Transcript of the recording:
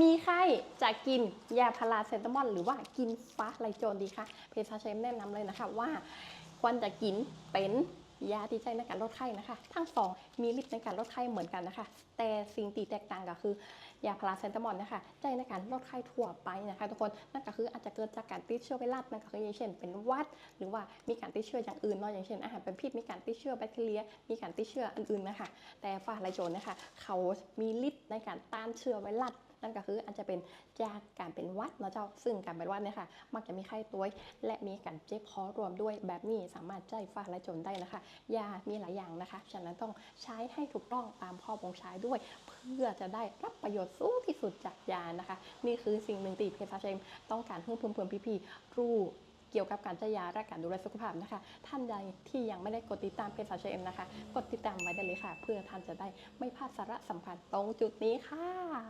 มีไข้จะกินยาพาราเซตามอลหรือว่ากินฟ้าไลโจนดีคะเภสัชเชมแนะนำเลยนะคะว่าควรจะกินเป็นยาที่ใช้ในการลดไข้นะคะ ทั้งสองมีฤทธิ์ในการลดไข้เหมือนกันนะคะ แต่สิ่งที่แตกต่างก็คือยาพาราเซตามอลนะคะใช้ในการลดไข้ทั่วไปนะคะทุกคนนั่นก็คืออาจจะเกิดจากการติดเชื้อไวรัสนั่นก็คืออย่างเช่นเป็นวัด หรือว่ามีการติดเชื้ออย่างอื่นเนาะอย่างเช่นอาหารเป็นพิษมีการติดเชื้อแบคทีเรีย มีการติดเชื้ออื่นๆนะคะแต่ฟ้าไลโจนนะคะเขามีฤทธิ์ในการต้านเชื้อไวรัส นั่นก็คืออาจจะเป็นจากการเป็นวัดเนาะเจ้าซึ่งการเป็นวัดเนี่ยค่ะมักจะมีไข้ตัว และมีการเจ็บคอรวมด้วยแบบนี้สามารถใจฟ้าไลโจนได้นะคะยามีหลายอย่างนะคะ ฉะนั้นต้องใช้ให้ถูกต้องตามข้อบ่งใช้ด้วย เพื่อจะได้รับประโยชน์สูงที่สุดจากยานะคะ นี่คือสิ่งหนึ่งที่เพชรเชมต้องการให้เพื่อนๆพี่ๆรู้เกี่ยวกับการใช้ยาและการดูแลสุขภาพนะคะ ท่านใดที่ยังไม่ได้กดติดตามเพจสาวเชมนะคะ กดติดตามไว้ได้เลยค่ะ เพื่อท่านจะได้ไม่พลาดสาระสำคัญตรงจุดนี้ค่ะ